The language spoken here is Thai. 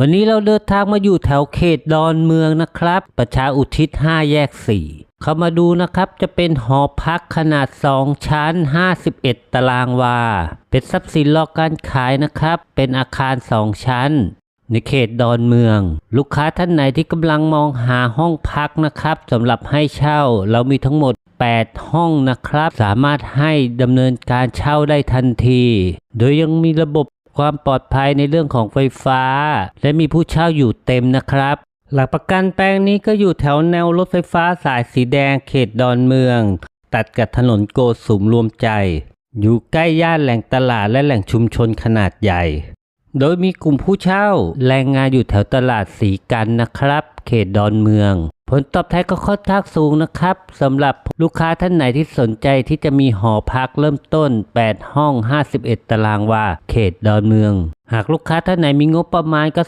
วันนี้เราเดินทางมาอยู่แถวเขตดอนเมืองนะครับ ประชาอุทิศ 5 แยก 4 เข้ามาดูนะครับจะเป็นหอพักขนาด 2 ชั้น 51 ตารางวา เป็นทรัพย์สินรอการขายนะครับ เป็นอาคาร 2 ชั้น ในเขตดอนเมือง ลูกค้าท่านไหนที่กำลังมองหาห้องพักนะครับสำหรับให้เช่าเรามีทั้งหมด 8 ห้องนะครับ สามารถให้ดำเนินการเช่าได้ทันที โดยยังมีระบบ ความปลอดภัยในเรื่องของไฟฟ้า และมีผู้เช่าอยู่เต็มนะครับ หลักประกันแปลงนี้ก็อยู่แถวแนวรถไฟฟ้าสายสีแดงเขตดอนเมือง ตัดกับถนนโกสุมรวมใจ อยู่ใกล้ย่านแหล่งตลาดและแหล่งชุมชนขนาดใหญ่ โดยมีกลุ่มผู้เช่าแรงงานอยู่แถวตลาดสีกันนะครับ เขตดอนเมือง ผลตอบแทนก็ค่อนข้างสูงนะครับสำหรับลูกค้าท่านไหนที่สนใจที่จะมีหอพักเริ่มต้น 8 ห้อง 51 ตารางวา เขตดอนเมือง หากลูกค้าท่านไหนมีงบประมาณก็